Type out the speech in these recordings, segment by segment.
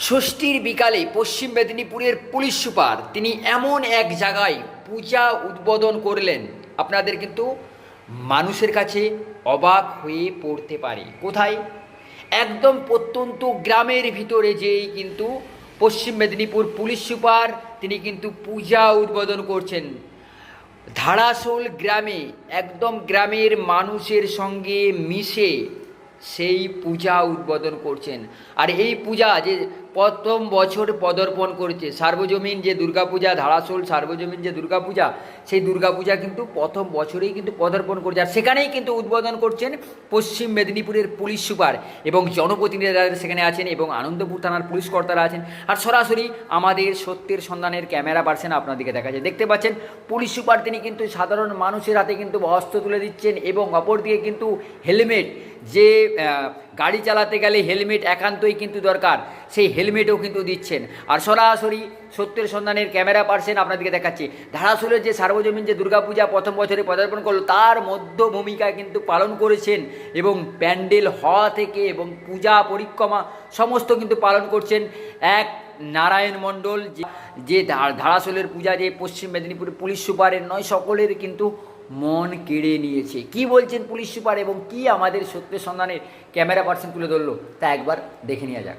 ষষ্ঠীর বিকালে পশ্চিম মেদিনীপুরের পুলিশ সুপার তিনি এমন এক জায়গায় পূজা উদ্বোধন করলেন। আপনাদের কিন্তু মানুষের কাছে অবাক হয়ে পড়তে পারে। কোথায়? একদম প্রত্যন্ত গ্রামের ভিতরে যেই কিন্তু পশ্চিম মেদিনীপুর পুলিশ সুপার তিনি কিন্তু পূজা উদ্বোধন করছেন। ধারাসোল গ্রামে একদম গ্রামের মানুষের সঙ্গে মিশে সেই পূজা উদ্বোধন করছেন। আর এই পূজা যে প্রথম বছর পদর্পণ করেছে, সার্বজনীন যে দুর্গাপূজা, ধারাসোল সার্বজনীন যে দুর্গাপূজা, সেই দুর্গাপূজা কিন্তু প্রথম বছরেই কিন্তু পদর্পণ করছে। আর সেখানেই কিন্তু উদ্বোধন করছেন পশ্চিম মেদিনীপুরের পুলিশ সুপার এবং জনপ্রতিনিধিরা সেখানে আছেন এবং আনন্দপুর থানার পুলিশ কর্তারা আছেন। আর সরাসরি আমাদের সত্যের সন্ধানের ক্যামেরা পার্সেন আপনাদেরকে দেখা যায়। দেখতে পাচ্ছেন, পুলিশ সুপার তিনি কিন্তু সাধারণ মানুষের হাতে কিন্তু অস্ত্র তুলে দিচ্ছেন এবং অপরদিকে কিন্তু হেলমেট যে গাড়ি চালাতে গেলে হেলমেট একান্তই কিন্তু দরকার। সেই হেলমেটও কিন্তু দিচ্ছেন। আর সরাসরি সত্যের সন্ধানের ক্যামেরা পার্সেন আপনাদেরকে দেখাচ্ছি। ধারাসুলের যে সার্বজনীন যে দুর্গাপূজা প্রথম বছরে পদার্পণ করল, তার মধ্য ভূমিকা কিন্তু পালন করেছেন এবং প্যান্ডেল হওয়া থেকে এবং পূজা পরিক্রমা সমস্ত কিন্তু পালন করছেন এক নারায়ণ মণ্ডল, যে ধারাসুলের পূজা যে পশ্চিম মেদিনীপুরের পুলিশ সুপারের নয়, সকলের কিন্তু মন কেড়ে নিয়েছে। কি বলছেন পুলিশ সুপার এবং কি আমাদের সত্যের সন্ধানের ক্যামেরা পার্সন তুলে ধরলো? তা একবার দেখে নেওয়া যাক।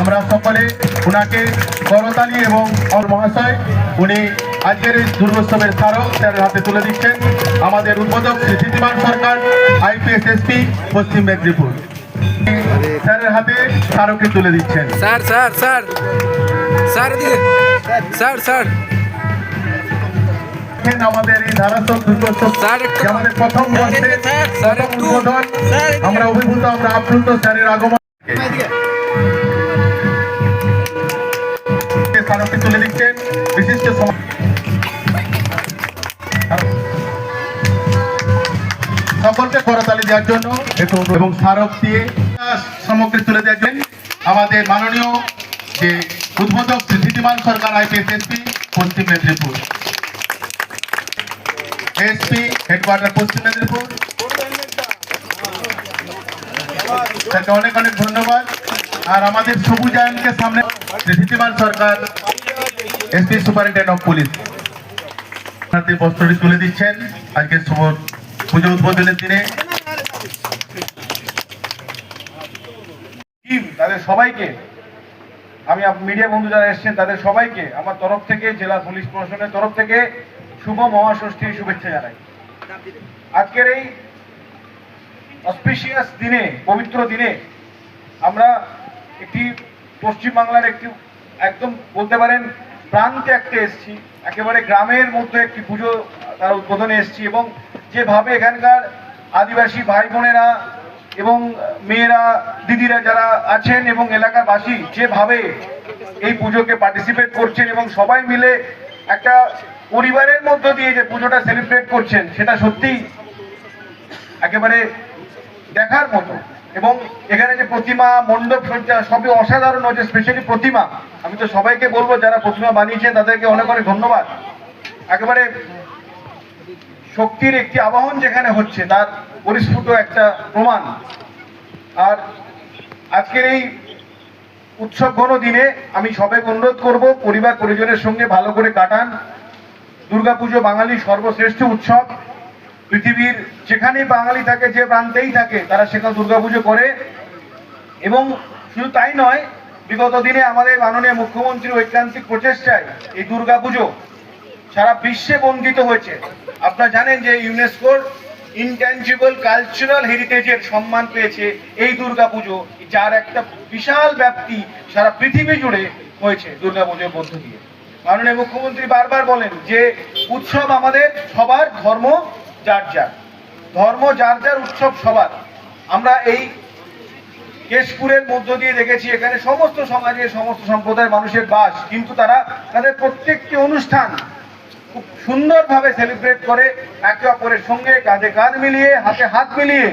আমরা সকলে ওনাকে করতালি এবং অল মহাশয় উনি আজকের এই দুর্গোৎসবের স্মারক স্যারের হাতে তুলে দিচ্ছেন আমাদের উদ্বোধক শ্রী সিদ্ধিমান সরকার আইপিএস এসপি পশ্চিম মেদিনীপুর। স্যারের হাতে স্মারকটি তুলে দিচ্ছেন। Sir sir sir. Sir sir. Sir আমাদের এই ধারাসন দুর্গোৎসব আমাদের প্রথম বর্ষে আমরা অভিভূত আমরা আপ্লুত স্যারের আগমন। তুলে দিচ্ছেন বিশিষ্ট সকলকে করতালি দেওয়ার জন্য এবং স্মারক দিয়ে সামগ্রী তুলে দেওয়ার আমাদের মাননীয় যে উদ্বোধক Shri Dhitiman Sarkar IPS SP, Paschim Medinipur. SP headquarter পশ্চিম মেদিনীপুর। তাকে অনেক অনেক ধন্যবাদ। আর আমাদের সবুজায়নকে সামনে Shri Dhitiman Sarkar SP superintendent of police. হাতে বস্ত্রটি তুলে দিচ্ছেন, আজকে শুভ পুজো উদ্বোধনের দিনে। তাদের সবাইকে, আমি মিডিয়া বন্ধু যারা এসেছেন, তাদের সবাইকে, আমার তরফ থেকে, জেলা পুলিশ প্রশাসনের তরফ থেকে শুভ মহাষষ্ঠীর শুভেচ্ছা জানাই। আজকের এই অসপিশিয়াস দিনে, পবিত্র দিনে, আমরা একটি পশ্চিমবাংলার একটি, একদম বলতে পারেন প্রান্তে একটা এসেছি, একেবারে গ্রামের মধ্যে একটি পুজো, তারা উদ্বোধনে এসেছি এবং যেভাবে এখানকার আদিবাসী ভাই বোনেরা এবং মেয়েরা, দিদিরা যারা আছেন এবং এলাকার বাসী যেভাবে এই পুজোকে পার্টিসিপেট করছেন এবং সবাই মিলে একটা পরিবারের মধ্য দিয়ে যে পুজোটা সেলিব্রেট করছেন, সেটা সত্যিই একেবারে দেখার মতো। এবং এখানে যে প্রতিমা, মণ্ডপ সজ্জা, সবই অসাধারণ হচ্ছে স্পেশালি প্রতিমা। আমি তো সবাইকে বলব, যারা প্রতিমা বানিয়েছে তাদেরকে অনেক অনেক ধন্যবাদ। একেবারে শক্তির একটি আবাহন যেখানে হচ্ছে, তার পরিস্ফুট একটা প্রমাণ। আর আজকের এই উৎসব ঘন দিনে আমি সবাইকে অনুরোধ করব পরিবার পরিজনের সঙ্গে ভালো করে কাটান। দুর্গাপুজো বাঙালির সর্বশ্রেষ্ঠ উৎসব। পৃথিবীর যেখানেই বাঙালি থাকে, যে প্রান্তেই থাকে, তারা সেখানে দুর্গাপুজো করে। এবং শুধু তাই নয়, বিগত দিনে আমাদের মাননীয় মুখ্যমন্ত্রীর ঐকান্তিক প্রচেষ্টায় এই দুর্গাপুজো সারা বিশ্বে বন্দিত হয়েছে। আপনারা জানেন যে ইউনেস্কোর ইনট্যাঞ্জিবল কালচারাল হেরিটেজের সম্মান পেয়েছে এই দুর্গাপুজো, যার একটা বিশাল ব্যাপ্তি সারা পৃথিবী জুড়ে হয়েছে দুর্গাপুজোর মধ্য দিয়ে। মাননীয় মুখ্যমন্ত্রী বারবার বলেন যে, উৎসব আমাদের সবার ধর্ম যার যার। ধর্ম যার যার উৎসব সবার। আমরা এই কেশপুরের মধ্য দিয়ে দেখেছি, এখানে সমস্ত সমাজের সমস্ত সম্প্রদায়ের মানুষের বাস, কিন্তু তারা তাদের প্রত্যেকটি অনুষ্ঠান খুব সুন্দরভাবে সেলিব্রেট করে, একে অপরের সঙ্গে কাঁধে কাঁধ মিলিয়ে, হাতে হাত মিলিয়ে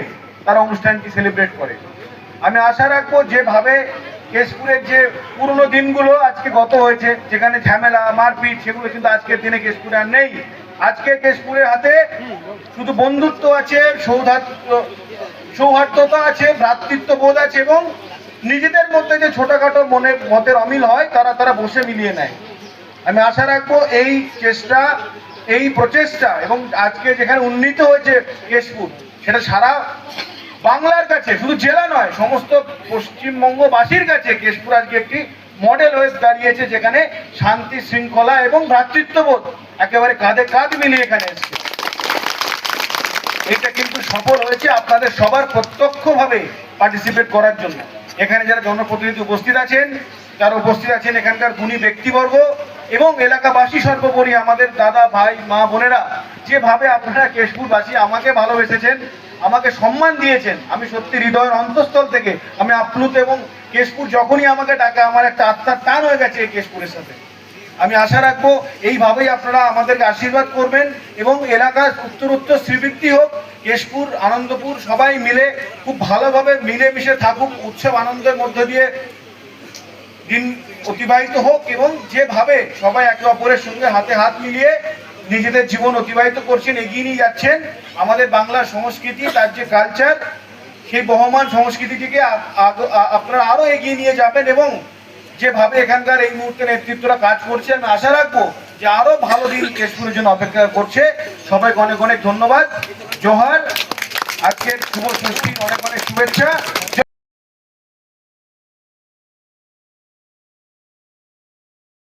তারা অনুষ্ঠানটি সেলিব্রেট করে। আমি আশা রাখব যেভাবে কেশপুরের যে পুরনো দিনগুলো আজকে গত হয়েছে, যেখানে ঝামেলা, মারপিট, সেগুলো কিন্তু আজকের দিনে কেশপুরে আর নেই। আজকে কেশপুরের হাতে শুধু বন্ধুত্ব আছে সৌহার্দ্য সৌহার্দ্যতা আছে ভ্রাতৃত্ব বোধ আছে এবং নিজেদের মধ্যে যে ছোটখাটো মনের মতের অমিল হয়, তারা তারা বসে মিলিয়ে নেয়। আমি আশা রাখব এই চেষ্টা, এই প্রচেষ্টা এবং আজকে যেখানে উন্নীত হয়েছে কেশপুর, সেটা সারা বাংলার কাছে, শুধু জেলা নয়, সমস্ত পশ্চিমবঙ্গবাসীর কাছে কেশপুর আজকে একটি মডেল হয়ে দাঁড়িয়েছে যেখানে শান্তি শৃঙ্খলা এবং ভ্রাতৃত্ববোধ একেবারে কাঁধে কাঁধ মিলিয়ে এখানে এসছে। এটা কিন্তু সফল হয়েছে আপনাদের সবার প্রত্যক্ষভাবে পার্টিসিপেট করার জন্য। এখানে যারা জনপ্রতিনিধি উপস্থিত আছেন যারা উপস্থিত আছেন এখানকার গুণী ব্যক্তিবর্গ এবং এলাকাবাসী সর্বোপরি আমাদের দাদা, ভাই, মা, বোনেরা, যেভাবে আপনারা কেশপুরবাসী আমাকে ভালোবেসেছেন, আমাকে সম্মান দিয়েছেন, আমি সত্যি হৃদয়ের অন্তঃস্থল থেকে, আমি আপ্লুত এবং কেশপুর যখনই আমাকে ডাকে, আমার একটা আত্মার টান হয়ে গেছে এই কেশপুরের সাথে। আমি আশা রাখব এইভাবেই আপনারা আমাদেরকে আশীর্বাদ করবেন এবং এলাকার উত্তরোত্তর শ্রীবৃত্তি হোক, কেশপুর, আনন্দপুর সবাই মিলে খুব ভালোভাবে মিলেমিশে থাকুক, উৎসব আনন্দের মধ্য দিয়ে দিন অতিবাহিত হোক এবং যেভাবে সবাই একে অপরের সঙ্গে হাতে হাত মিলিয়ে নিজেদের জীবন অতিবাহিত করছেন, এগিয়ে নিয়ে যাচ্ছেন, আমাদের বাংলার সংস্কৃতি, তার যে কালচার সেই বহমান সংস্কৃতিটিকে আপনারা আরও এগিয়ে নিয়ে যাবেন এবং যেভাবে এখানকার এই মুহূর্তে নেতৃত্বরা কাজ করছে, আমি আশা রাখব যে আরও ভালো দিন কেশপুরের জন্য অপেক্ষা করছে। সবাইকে অনেক অনেক ধন্যবাদ। জোহার, আজকের শুভ ষষ্ঠীর অনেক অনেক শুভেচ্ছা।